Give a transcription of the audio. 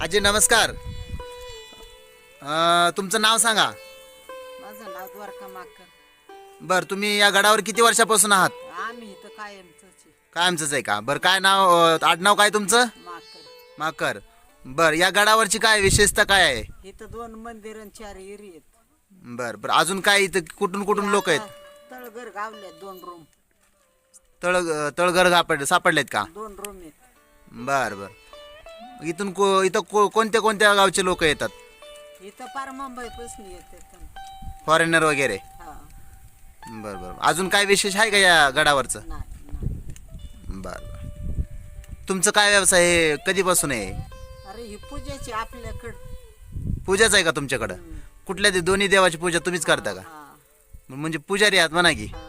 आजी नमस्कार. अं, तुमचं नाव सांगा. माझं नाव द्वारका माकर बर तुम्ही या गडावर किती वर्षापासून आहात? आम्ही इथं कायमच कायमचंच आहे का? बरं काय नाव अं, आडनाव काय तुमचं? माकर माकर बर या गडावरची काय विशेषता काय आहे? इथं दोन मंदिर आणि चार एरी आहेत. बर बर अजून काय इथं कुठून कुठून लोक आहेत? तळघर गावले दोन रूम तळ तळघर सापड सापडलेत का? दोन रूम आहेत. बर बर. इथून को इथं को कोणत्या कोणत्या गावचे लोक येतात? इथं पार मुंबई पासून येतात फॉरेनर वगैरे? हा. बर बर. अजून काय विशेष आहे का या गडावरचं? नाही नाही. बर बर. तुमचं काय व्यवसाय आहे कधीपासून आहे? अरे ही पूजाची आपल्याकडं. पूजाच आहे का तुमच्याकडं? कुठल्या दोन्ही देवाची पूजा तुम्हीच करता का? हा. म्हणजे पुजारी आहात म्हणा की. हा.